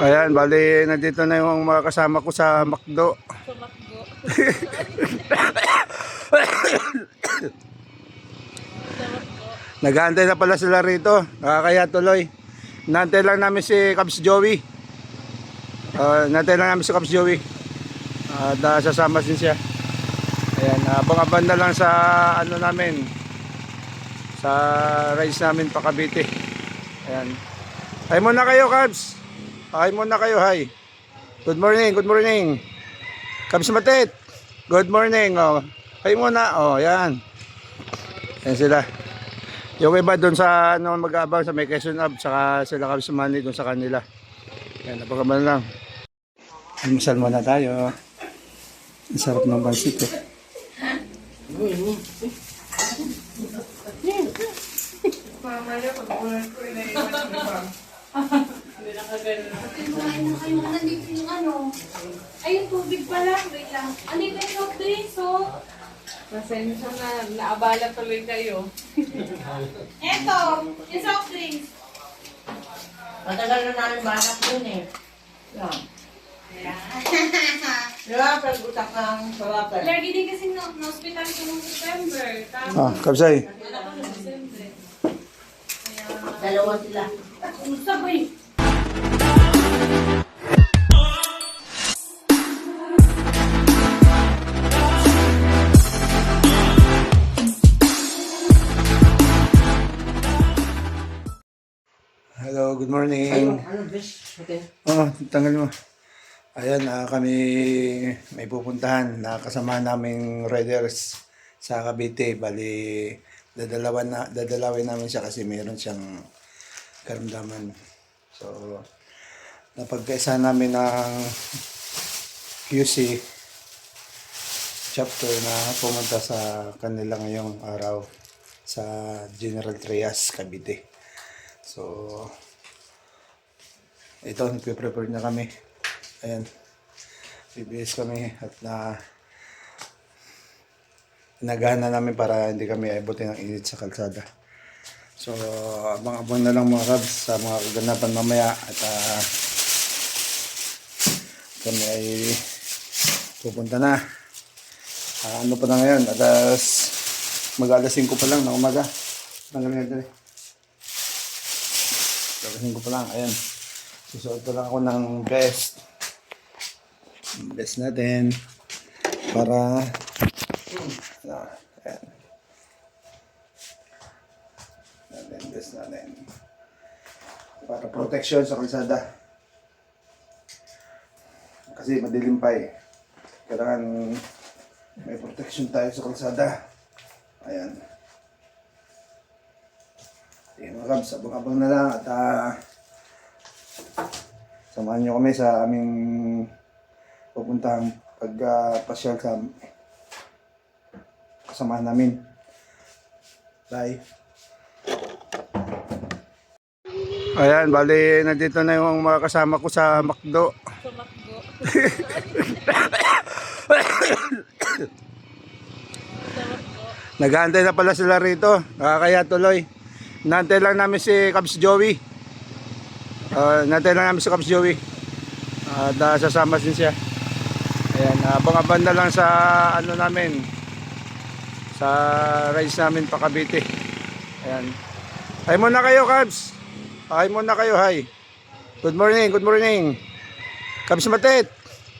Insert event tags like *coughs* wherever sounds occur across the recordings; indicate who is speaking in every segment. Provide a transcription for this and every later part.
Speaker 1: Ayan, bali, nandito na yung mga kasama ko sa McDo.
Speaker 2: Tumakbo. *coughs*
Speaker 1: Nag-aantay na pala sila rito. Nakakaya tuloy. Nantay lang namin si Cubs Joey. Uh, nantay lang namin si Cubs Joey. At ah, sasama din siya. Ayan, abang-abang na lang sa ano namin. Sa race namin pa Cavite. Ayan. Hi muna kayo, Cubs. Hi muna kayo, hi. Good morning, good morning. Cubs Matit. Good morning. Oh. Hi muna. Oh, yan. Yan sila. Yung iba doon sa ano mag-aabang sa may Quezon Ab saka sila kami sumani doon sa kanila. Yan, napakaman lang. Almusal muna tayo. Ang sarap ng bansit eh.
Speaker 3: Kumain na kayo. Nandito yung ano. Ay, yung tubig pala. Wait lang. Ano yung soft drinks, oh?
Speaker 2: Pasensya na, naabala tuloy kayo.
Speaker 3: Eto, yung soft drinks.
Speaker 4: Matagal na namin balak dun eh. Yan. Di ba? Pag-utak ng sawapan.
Speaker 3: Lagi din kasi na, na-hospital ko noong September. Tapos,
Speaker 1: Ah, kabsay.
Speaker 3: wala ko noong. Kaya,
Speaker 4: Dalawa sila.
Speaker 3: ang sabay.
Speaker 1: Good morning.
Speaker 4: Bis? Okay.
Speaker 1: Oh, tanggal mo. Ayan, ah, kami may pupuntahan na kasama naming riders sa Cavite. Bali, dadalawan na, dadalawin namin siya kasi mayroon siyang karamdaman. So, napagkaisa namin ng QC chapter na pumunta sa kanila ngayong araw sa General Trias, Cavite. So, ito, nagpe-prepare na kami. Ayan. BBS kami at na nagana namin para hindi kami abutin ng init sa kalsada. So, abang-abang na lang mga kabs sa mga kaganapan mamaya at ah, kami ay pupunta na. Ah, ano pa na ngayon? Alas mag-alas 5 pa lang na umaga. Tanggalin nga dali. Gagawin ko pa lang. Ayan. Susuot lang ako ng best. Best natin. Para... Ano, ayan. Natin, best natin. Para protection sa kalsada. Kasi madilim pa eh. Kailangan may protection tayo sa kalsada. Ayan. Sige mga kabs, abang-abang na lang at ah, samahan nyo kami sa aming pupuntahang pagpasyal sa kasamahan namin. Bye. Ayan, bali nandito na yung mga kasama ko sa McDo.
Speaker 2: Tumakbo.
Speaker 1: Nag-aantay na pala sila rito. Nakakaya tuloy. Nantay lang namin si Cubs Joey. Uh, nantay lang namin si Cubs Joey. At ah, sasama din siya. Ayan, abang-abang na lang sa ano namin. Sa race namin pa Cavite. Ayan. Hi muna kayo, Cubs. Hi muna kayo, hi. Good morning, good morning. Cubs Matit.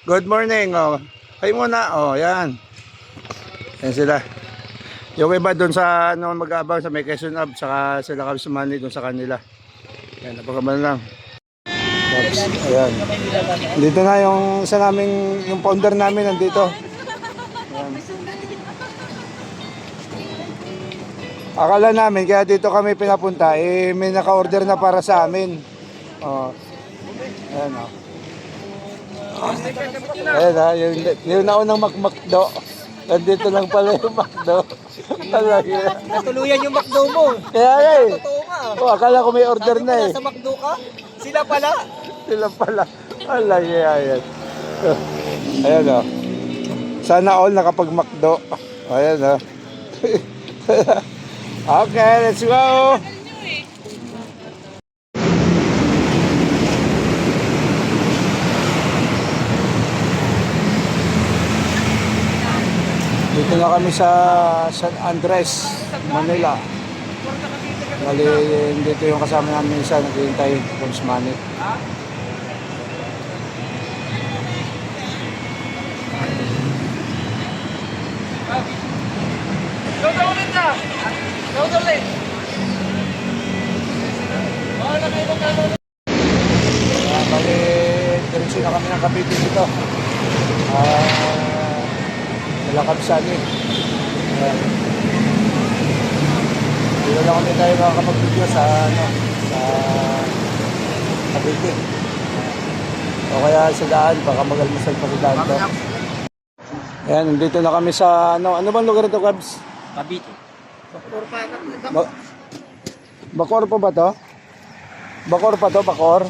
Speaker 1: Good morning. Oh. Hi muna. Oh, yan. Yan sila. Yung iba doon sa ano mag-aabang sa may Quezon Ab saka sila kami sumani doon sa kanila. Yan, napakaman lang. Ayan. Dito na yung isa naming yung founder namin nandito. Ayan. Akala namin kaya dito kami pinapunta eh may naka-order na para sa amin. Oh. Ayan oh. Ayan ha, yung, yung naunang magmakdo. Nandito lang pala yung. Talaga.
Speaker 5: Natuluyan yung McDo mo.
Speaker 1: Kaya nga eh.
Speaker 5: Totoo nga.
Speaker 1: Oh, akala ko may order na eh.
Speaker 5: Sa McDo ka? Sila pala
Speaker 1: sila pala. Wala niya yan. Ayan o. Sana all nakapag-McDo. Ayan o. Oh. *laughs* Okay, let's go! Dito na kami sa San Andres, Manila. Bali, dito yung kasama namin sa naghihintay, Pons Manit. Malakab Sani. Ayan. Dito lang kami tayo makakapag-video sa, ano, sa Cavite. O kaya sa daan, baka magalmasal pa sa daan to. Ayan, nandito na kami sa, ano, ano bang lugar ito, Kabs?
Speaker 5: Cavite.
Speaker 1: Ba Bakor pa ba to? Bakor pa to, Bakor?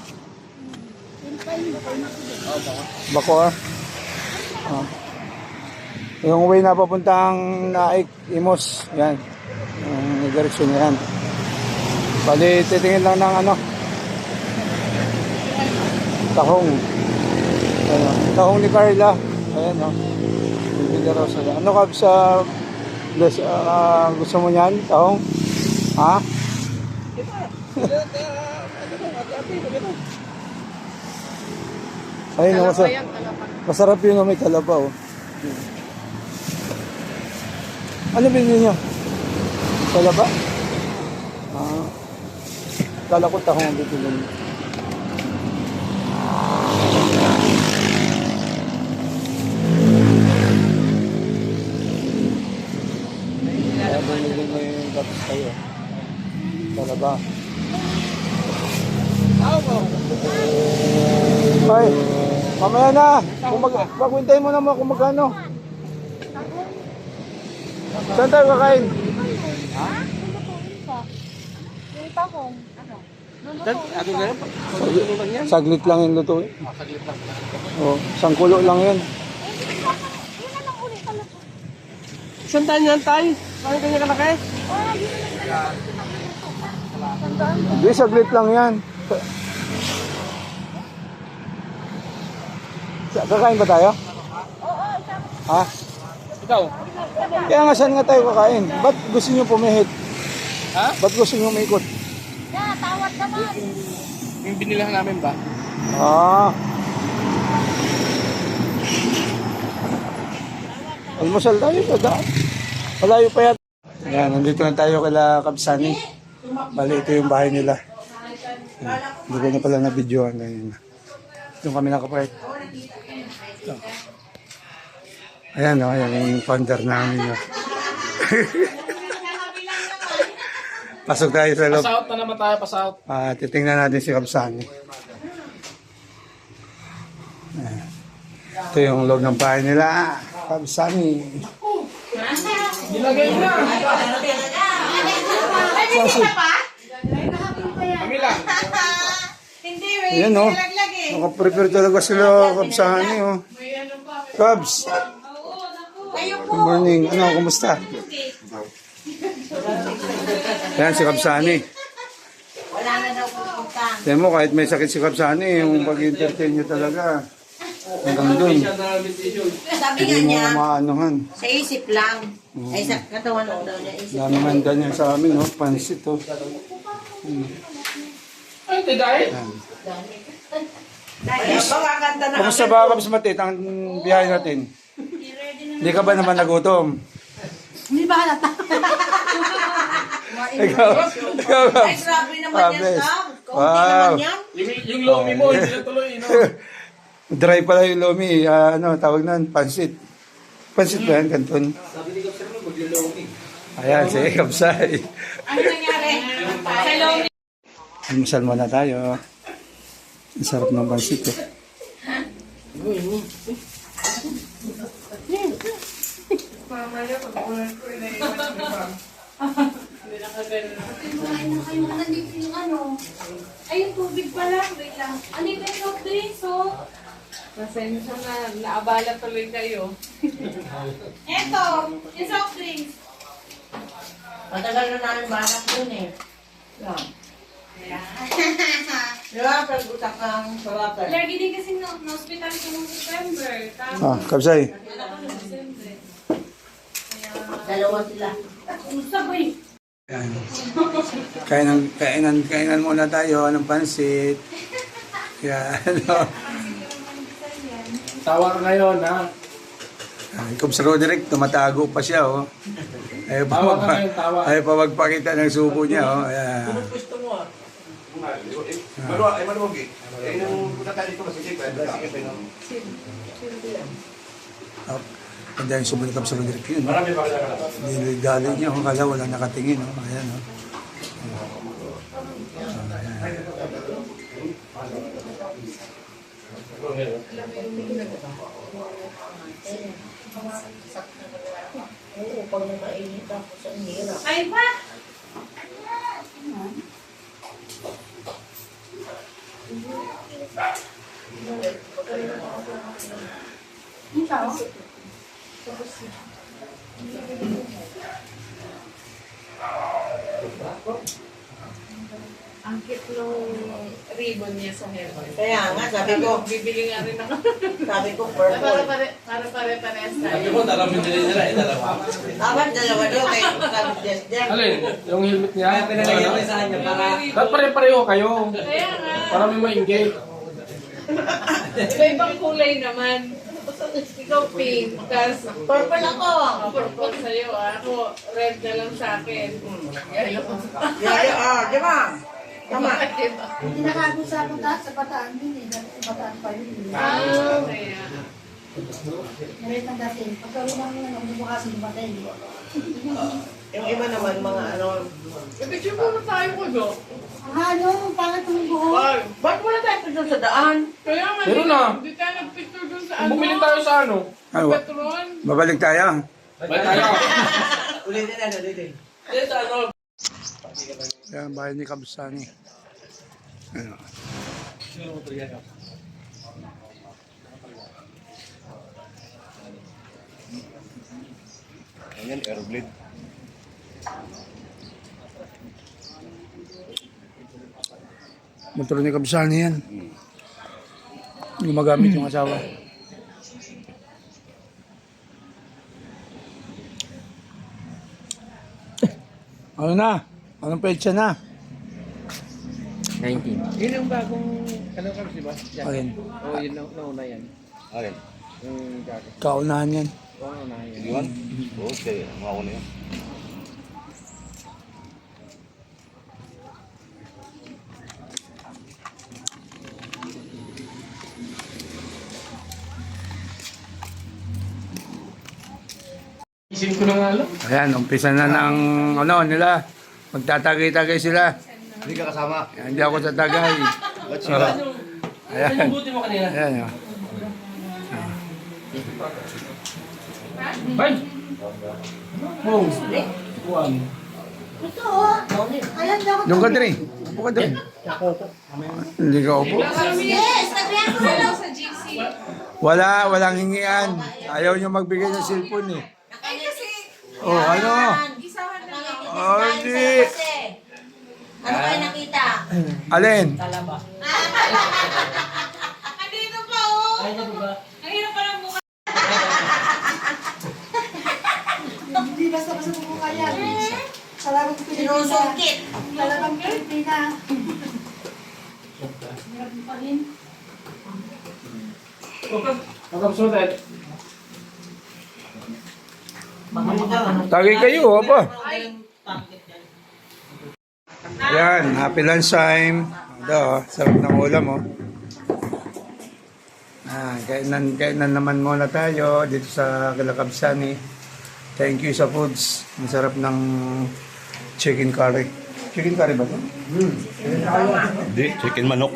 Speaker 1: Bakor? Ah. Yung way na papuntang Naik, Imos. Yan. Yung direksyon na yan. Bali, titingin lang ng ano. Tahong. Ano, tahong ni Carla. Ayan, raw sila. Ano ka sa Gusto, ah, gusto mo niyan? Tahong? Ha? *laughs* Ayun, masarap, masarap yun no, may kalabaw. Ano binili niyo? Kalaba? Ah. Kala ko tahong ang bibili niyo. Kaya binili mo yung gatos kayo. Kalaba. Ay, mamaya na. Kung mag, maghintay mo naman kung magkano. Saan tayo kakain?
Speaker 3: Yung tahong.
Speaker 5: Ano na yan?
Speaker 1: Saglit lang yung lutuin. saglit lang. Oh, isang kulo lang yan.
Speaker 5: Tayo yan tayo. Bakit kanya kalaki?
Speaker 1: Hindi, saglit lang yan. Kakain ba tayo? Ha?
Speaker 5: Ikaw?
Speaker 1: Kaya nga saan nga tayo kakain? Ba't gusto nyo pumihit?
Speaker 5: Ha?
Speaker 1: Ba't gusto nyo umikot?
Speaker 3: Yeah, tawad naman.
Speaker 5: Yung binilang namin ba?
Speaker 1: Ah. Almusal tayo sa daan. Malayo pa yan. Ayan, nandito na tayo kila Kabsani. Bali, ito yung bahay nila. Hindi ko na pala na-videoan ngayon. Doon kami nakapark. Ito. Ayan, oh, ayan yung founder namin. Oh. *laughs* Pasok tayo sa loob.
Speaker 5: Pasout na naman tayo, pasout.
Speaker 1: Ah, titingnan natin si Kapsani. Ito yung loob ng bahay nila. Kapsani.
Speaker 5: Nilagay mo na. Kami lang.
Speaker 2: Hindi,
Speaker 1: Ayan o. Nakaprepare talaga sila Kapsani o. Kabs. Good morning. Ano, kumusta? Ayan si Kapsani.
Speaker 4: Wala na daw pupunta.
Speaker 1: Tiyan mo, kahit may sakit si Kapsani, yung pag-entertain nyo talaga. Hanggang dun.
Speaker 4: Sabi nga
Speaker 1: Hindi mo
Speaker 4: niya,
Speaker 1: maanuhan.
Speaker 4: sa isip lang. Ay, sa katawan lang daw niya, isip.
Speaker 1: Dami man ganyan sa amin, no? Pansit, oh.
Speaker 5: Ay, hindi dahil.
Speaker 1: Kamusta ba, Kabs Matit, ang biyahe natin? Hindi ka ba naman nagutom?
Speaker 3: Hindi ba halata?
Speaker 1: Ikaw, *laughs* ikaw,
Speaker 4: Ay,
Speaker 1: Kabs.
Speaker 4: grabe naman
Speaker 1: Ah,
Speaker 4: yan. Sam. Kaunti
Speaker 1: Wow.
Speaker 4: naman yan.
Speaker 5: Yung, yung lomi mo, hindi na tuloy, no? *laughs*
Speaker 1: Dry pala yung lomi. Ah, ano, tawag nun, pansit. Pansit ba yan, kanton? Ayan, si Kabsay.
Speaker 2: Ano nangyari? Sa loob
Speaker 1: Almusal muna tayo. Ang sarap ng pansit, eh.
Speaker 3: Kumain na kayo. Nandito yung ano. Ay, yung tubig pala. Wait lang. Ano yung soft drinks, oh?
Speaker 2: Pasensya na, naabala tuloy kayo.
Speaker 3: Eto, yung soft drinks.
Speaker 4: Matagal na namin balak dun eh. Yan. *laughs* Ba, pag-utak ng saratan.
Speaker 3: Lagi din kasi na, na-hospital ko noong September. Tapos,
Speaker 1: Ah, Kabsay.
Speaker 3: wala ko noong December. Kaya,
Speaker 4: Dalawa sila.
Speaker 6: Sabay.
Speaker 1: Yan. Kainan, kainan, kainan muna tayo ng pansit. Yan. Ano. *laughs*
Speaker 7: Tawa ka ngayon, ha?
Speaker 1: Ay, Kung sa Roderick, tumatago pa siya, oh. Ayaw pa,
Speaker 7: Tawa
Speaker 1: magpa, ayaw pa magpakita ng subo niya, oh. Ayan.
Speaker 4: Gusto mo ah.
Speaker 8: Pero ay maluwag eh. Eh, nung punta tayo dito, masigit. eh. Masigit, no?
Speaker 1: Yung subo ni Kap sa Roderick yun.
Speaker 7: Marami pa kaya ka
Speaker 1: Dili-dali niya, oh. Kala wala nakatingin, oh. Ayan,
Speaker 4: hirap.
Speaker 6: Ay pa! Ikaw?
Speaker 2: Ang cute nung ribbon niya sa hair.
Speaker 4: Kaya nga, sabi ko,
Speaker 2: Bibili nga rin ako.
Speaker 4: sabi ko
Speaker 2: para
Speaker 4: purple.
Speaker 2: pare, para pare parehas tayo.
Speaker 7: mo, dalamin din nila, eh, dalawa.
Speaker 4: Dapat dalawa daw kay sabi.
Speaker 7: Alin? Yung helmet niya? Kaya pinalagyan ko sa kanya para... Dapat pare-pareho kayo.
Speaker 2: Kaya nga.
Speaker 7: Para may maingay.
Speaker 2: Iba-ibang kulay naman. Ikaw pink, tapos
Speaker 4: Purple ako.
Speaker 2: purple sa'yo. ah. Ako, red na lang sa akin. Yellow.
Speaker 4: Yaya, ah, di ba? Tama.
Speaker 6: Nakako sa pataas, sa bataan din eh. Sa bataan pa yun. eh.
Speaker 2: Ah, kaya.
Speaker 6: Meron na dati. Pagkaroon ng ano, bubukasin batay. *laughs*
Speaker 4: Yung iba naman, mga ano,
Speaker 2: Picture muna tayo ko, do.
Speaker 6: Ang ano, pangit ng buhok.
Speaker 4: ba't wala tayo picture sa daan?
Speaker 2: Kaya nga,
Speaker 7: Meron na.
Speaker 2: Di tayo nag-picture dun sa ano.
Speaker 7: Bumili tayo sa ano?
Speaker 1: Ay, wa-
Speaker 2: Petron.
Speaker 1: babalik tayo.
Speaker 7: Ba't tayo? *laughs*
Speaker 4: Ulitin na, ulitin.
Speaker 1: Yan, bahay ni Kabsani. Ano.
Speaker 8: Ayan, aeroblade.
Speaker 1: Motor ni Kabsani yan. Gumagamit yung asawa. Ano na? Anong petsa na?
Speaker 5: 19. Yun yung bagong, ano ka di ba? Yan.
Speaker 1: Ayun.
Speaker 5: Oo, yun na, nauna yan.
Speaker 8: Ayan.
Speaker 5: Yung gago.
Speaker 1: Kaunahan yan.
Speaker 5: Oo, yan.
Speaker 8: Iwan? Oo, kaya mga una yun.
Speaker 1: Ayan, umpisa na ng ano nila. Magtatagay-tagay sila.
Speaker 8: Hindi ka kasama.
Speaker 1: Hindi ako tatagay.
Speaker 8: Ba't sila?
Speaker 1: Ayan.
Speaker 7: Buti mo kanina.
Speaker 1: Ayan. oh.
Speaker 7: Bye! Oh, one.
Speaker 6: Ito oh. Ayan daw ako.
Speaker 1: Doon ka din. Upo ka din. Hindi ka upo.
Speaker 6: Yes, nagbihan ko na lang.
Speaker 2: sa GC.
Speaker 1: Wala, walang hingian. Ayaw nyo magbigay ng cellphone eh. Oh, ano?
Speaker 2: Isahan na lang.
Speaker 1: Oh, hindi.
Speaker 4: Ano kayo nakita?
Speaker 1: Alin?
Speaker 4: Talaba. *laughs*
Speaker 2: Andito pa, oh.
Speaker 4: Ay, ano ba?
Speaker 2: Ang hirap pa ng mukha. *laughs*
Speaker 6: hindi basta-basta bumuka yan. Talagang Pilipina.
Speaker 4: Sinusungkit.
Speaker 6: Talagang Pilipina. Hirap pa rin.
Speaker 7: Nakapsulat.
Speaker 1: Tagay kayo, apa? Yan, happy lunch time. Ito, oh, sarap ng ulam, oh. Ah, kainan, kainan naman muna tayo dito sa Kalakabsani. Thank you sa foods. Ang sarap ng chicken curry. Chicken curry ba ito?
Speaker 8: Hindi, chicken manok.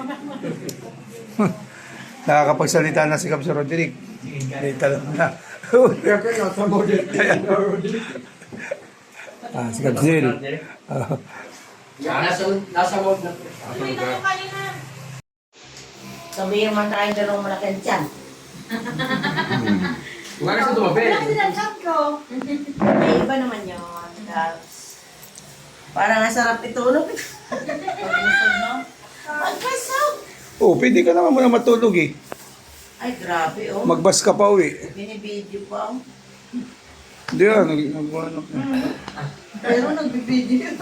Speaker 8: *laughs*
Speaker 1: Nakakapagsalita na si Kapsa Roderick. Hindi talaga na. Ah, si Kapsil. Ah,
Speaker 5: Nasa, nasa mode na.
Speaker 4: Sabihin man tayo dalawang malaking tiyan.
Speaker 7: Ka sa tumabi.
Speaker 6: Wala sinasab ko.
Speaker 4: May iba naman yun. Parang ang sarap itulog. Pagkasog mo? Pagkasog!
Speaker 1: oh, pwede ka naman muna matulog eh.
Speaker 4: Ay, grabe oh.
Speaker 1: Magbas ka pa uwi.
Speaker 4: Binibidyo pa oh.
Speaker 1: Hindi ah, nag nagbuhanap na.
Speaker 4: Pero nagbibideo.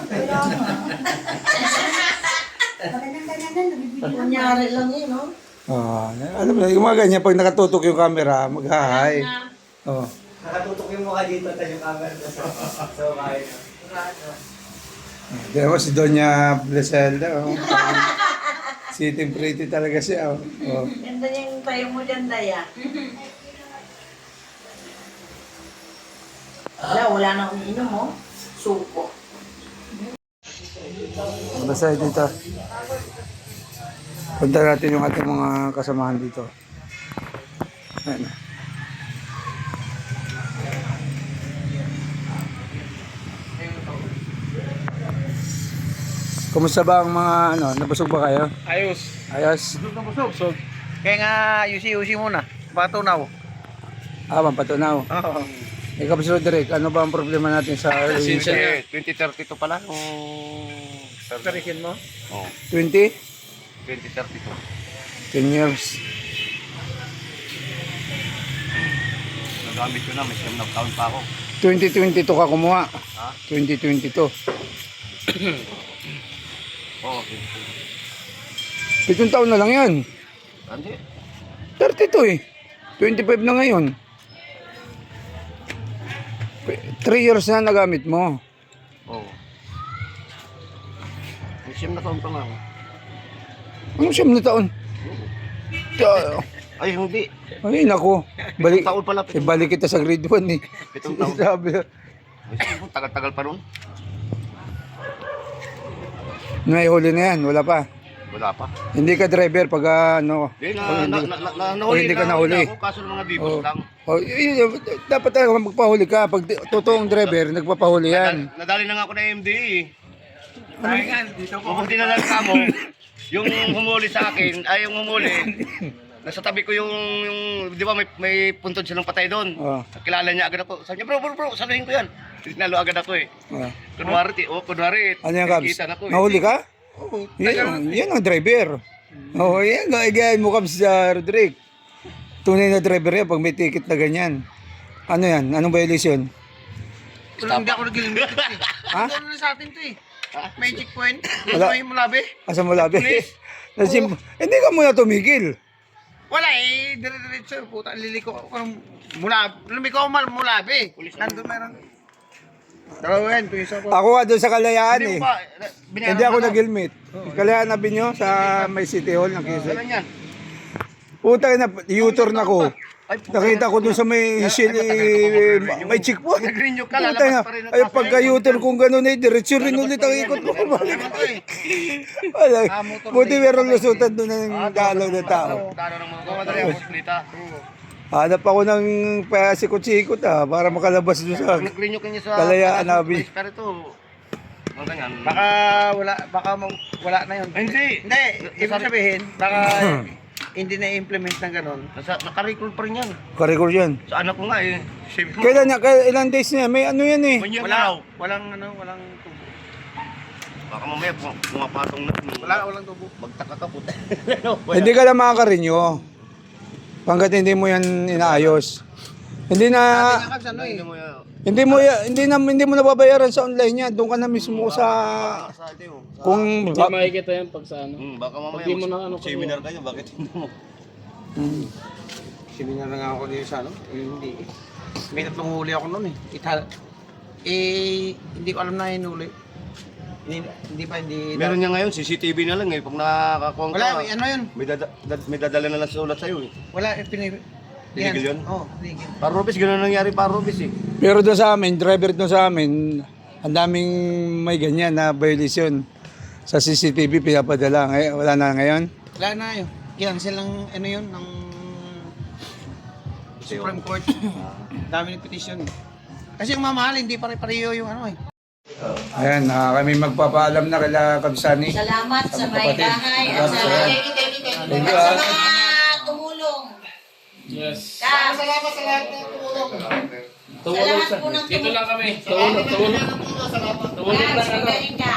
Speaker 4: Kunyari lang yun, no?
Speaker 1: Ah, alam mo, yung mga ganyan, pag nakatutok yung camera, mag-hi. Oh.
Speaker 5: Nakatutok yung mukha dito, tapos yung camera so, kahit.
Speaker 1: Di ba si Doña Bleselda, oh. *laughs* Sitting pretty talaga siya, oh. oh.
Speaker 4: Ganda niya yung tayo mo dyan, Daya. Wala, wala na akong inom, oh. Suko.
Speaker 1: Basta dito. Punta natin yung ating mga kasamahan dito. Ayan. Kumusta ba ang mga ano, nabusog ba kayo?
Speaker 7: Ayos.
Speaker 1: Ayos.
Speaker 7: Busog. Kaya nga, yusi-yusi muna. Patunaw.
Speaker 1: Ah, pampatunaw.
Speaker 7: Oo.
Speaker 1: Ikaw, Sir Roderick, ano ba ang problema natin sa
Speaker 7: na.
Speaker 8: 2032 pala. Oh,
Speaker 7: Tarikin mo?
Speaker 8: oh
Speaker 1: 20?
Speaker 8: 2032.
Speaker 1: 10 years.
Speaker 8: Nagamit ko na, may siyam na taon pa ako.
Speaker 1: 2022 ka kumuha.
Speaker 8: Ha?
Speaker 1: 2022. *clears throat*
Speaker 8: Oo, oh,
Speaker 1: Pitong taon na lang yan.
Speaker 8: Hindi.
Speaker 1: 32 eh. 25 na ngayon. 3 years na nagamit mo.
Speaker 8: Oo. May siyam na taon pa nga.
Speaker 1: Ano siyam na taon? Ta-
Speaker 8: Ay, hindi.
Speaker 1: Ay, nako. Balik,
Speaker 8: Pitong taon pala.
Speaker 1: eh, balik kita sa grade 1 eh.
Speaker 8: Pitong taon. *laughs*
Speaker 1: Sabi,
Speaker 8: tagal-tagal pa nun.
Speaker 1: Naihuli na yan, wala pa.
Speaker 8: Wala pa.
Speaker 1: Hindi ka driver pag ah, ano.
Speaker 8: Hindi, na, na,
Speaker 1: hindi-
Speaker 8: na, na,
Speaker 1: hindi ka nahuli.
Speaker 8: Ako, kaso ng mga bibos
Speaker 1: Oh.
Speaker 8: lang.
Speaker 1: Oh, y- y- dapat talaga magpahuli ka. Pag di- totoong driver, nagpapahuli yan.
Speaker 8: Nadali, nadali na nga ako na MDE.
Speaker 5: Ay nga, dito po.
Speaker 8: Kung dinala ka mo, yung humuli sa akin, ay yung humuli, *laughs* nasa tabi ko yung, yung di ba may, may puntod silang patay doon.
Speaker 1: Oh.
Speaker 8: Kilala niya agad ako. Sabi niya, bro, bro, bro, saluhin ko yan. Tinalo agad ako eh.
Speaker 1: Oh.
Speaker 8: Kunwari, ti- oh, kunwari,
Speaker 1: Ano yan, Kabs?
Speaker 8: nakikita na ko eh.
Speaker 1: Nahuli ka?
Speaker 8: Oo,
Speaker 1: Yan, yan ang driver. Oo, oh, yan. Gagayahin mo Kabs sa Roderick. Tunay na driver yan pag may ticket na ganyan. Ano yan? Anong violation?
Speaker 5: Pero hindi ako nag-limit.
Speaker 1: Ha?
Speaker 5: Ito na sa atin to eh. May checkpoint.
Speaker 1: Wala.
Speaker 5: May mulabi.
Speaker 1: Asa mo labi? Nasim, hindi ka muna tumigil.
Speaker 5: Wala eh. Dire-diretso. Puta, liliko ako ng mula. Lumiko ako mal mulabi. Nandun meron. Dalawa yan. Isa ko.
Speaker 1: Ako nga doon sa Kalayaan eh.
Speaker 8: pa, binayaran
Speaker 1: Hindi ako nag-helmet. Kalayaan na nyo sa may City Hall ng Quezon.
Speaker 8: Ganun yan.
Speaker 1: Puta na, U-turn ako.
Speaker 8: Ay,
Speaker 1: Nakita ko doon sa may Shell, eh, may checkpoint.
Speaker 8: Nag-renew ka, lalabas
Speaker 1: na.
Speaker 8: pa rin ang
Speaker 1: Ay,
Speaker 8: kaso.
Speaker 1: pagka U-turn kung gano'n eh, diretso rin ulit ang ikot ko. Balik.
Speaker 5: Ano eh. Ah, motor
Speaker 1: Buti meron lusutan doon ng
Speaker 8: Ah,
Speaker 1: dalaw ng tao.
Speaker 8: Dano ng mga kumadali ako, plita.
Speaker 1: Hanap ako ng pasikot-sikot ah, para makalabas doon sa...
Speaker 8: Nag-renew ka niya sa...
Speaker 1: Kalayaan, Abi.
Speaker 8: Pero ito, mga ganyan.
Speaker 5: Baka wala. Baka wala na yun.
Speaker 8: Hindi.
Speaker 5: Hindi. Ibig sabihin, baka hindi na-implement ng ganun.
Speaker 8: Nasa, naka-recall pa rin yan.
Speaker 1: Karikor yan.
Speaker 8: Sa anak ko nga eh. Sabi
Speaker 1: Kailan na, kailan, ilang days na yan? May ano yan eh.
Speaker 8: Manyan
Speaker 5: Wala.
Speaker 8: na raw.
Speaker 5: Walang ano, walang tubo.
Speaker 8: Baka mamaya pum- pumapatong na.
Speaker 5: Wala, walang tubo.
Speaker 8: Magtaka ka puta. *laughs*
Speaker 1: Hindi ka lang makakarinyo. Pangkat hindi mo yan inaayos. Hindi na
Speaker 5: ano eh.
Speaker 1: hindi mo ya- hindi na hindi mo nababayaran sa online yan. Doon ka na mismo sa
Speaker 8: Sa ito yun.
Speaker 1: kung
Speaker 7: Hindi makikita yan pag sa ano.
Speaker 8: Hmm, baka mamaya
Speaker 7: Pag di mo na ano,
Speaker 8: seminar kayo, bakit hindi mo?
Speaker 1: Hmm.
Speaker 5: Seminar na nga ako dito sa ano. eh, Hindi. May tatlong huli ako noon eh. Ita eh, hindi ko alam na hinuli. Hindi, hindi pa, hindi.
Speaker 8: Meron niya ngayon, CCTV na lang eh. Pag nakakakuha ka,
Speaker 5: Wala, ano yun?
Speaker 8: may, dada, dad- may dadala na lang sa ulat sa'yo eh.
Speaker 5: Wala, eh, pinag...
Speaker 8: Tinigil yun?
Speaker 5: Oo, oh, tinigil.
Speaker 8: Para Robis, gano'n nangyari para Robis eh.
Speaker 1: Pero doon sa amin, driver doon sa amin, ang daming may ganyan na violation. Sa CCTV pinapadala. Ngay- wala na ngayon.
Speaker 5: Wala na yun. Cancel ng ano yun, ng Supreme Court. Dami ng petition. Kasi yung mamahal, hindi pare-pareho yung ano eh.
Speaker 1: Ayan, ah, kami magpapaalam na kila Kabsani.
Speaker 4: Salamat sa may bahay at sa
Speaker 1: Thank you,
Speaker 4: at sa
Speaker 1: ah.
Speaker 4: mga tumulong.
Speaker 7: Yes.
Speaker 4: Salamat sa lahat ng tumulong. Sa lahat po ng
Speaker 7: Dito
Speaker 4: tumulong.
Speaker 7: lang kami. Tumulong, tumulong. Tumulong lang
Speaker 4: ka.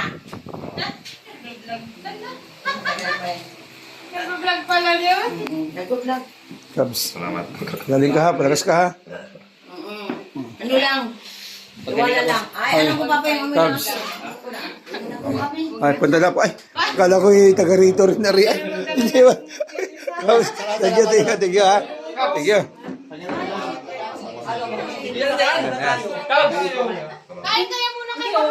Speaker 2: Nag-vlog pala yun.
Speaker 4: Luck.
Speaker 1: Kabs. Galing ka ha, palakas ka ha.
Speaker 4: Ano lang? Iwala lang. Ay, alam ko pa pa yung amoy
Speaker 1: Cubs.
Speaker 4: ng...
Speaker 1: Ay, punta na po. Ay, akala ko yung taga rito rin na rin. Ay, Hindi ba? Cubs, thank you, thank you, thank you, ha. You.
Speaker 3: Kain kaya muna kayo.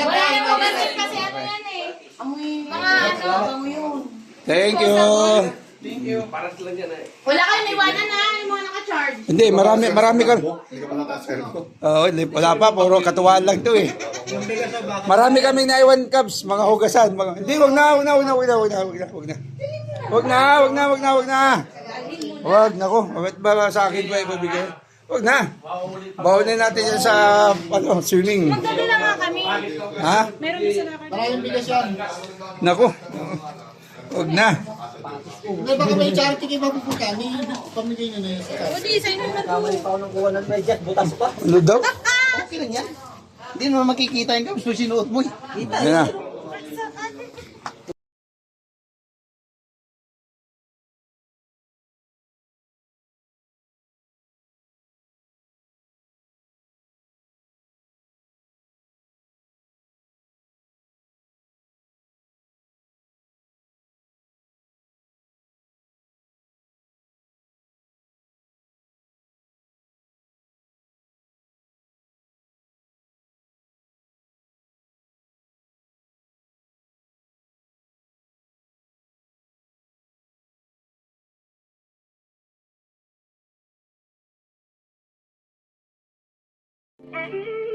Speaker 3: Wala na kami kasi ano yan eh. Mga ano.
Speaker 1: Thank you.
Speaker 3: Wala kayo naiwanan na. Yung mga naka-charge.
Speaker 1: Hindi, marami, marami ka. Oo, hindi, wala pa, puro katuwaan lang to eh. Marami kami naiwan Cubs, mga hugasan. Mga, hindi, wag na, wag na, wag na, wag na, wag na, wag na, wag na. Wag na, wag na, wag na, wag na. Wag, nako, bakit ba sa akin ba ibibigay? Wag na. Bawalin natin yan sa, ano, swimming.
Speaker 3: Magdala nga kami.
Speaker 1: Ha?
Speaker 3: Meron isa na kami.
Speaker 1: Nako. Wag na.
Speaker 9: May baka may charity kayo mapupunta, may pamigay nyo na yun.
Speaker 3: O di, sa'yo naman to.
Speaker 1: Ano daw? *laughs*
Speaker 9: Okay lang yan. Hindi naman makikita yung games, sinuot mo eh.
Speaker 1: Yan na.
Speaker 10: Mm-hmm.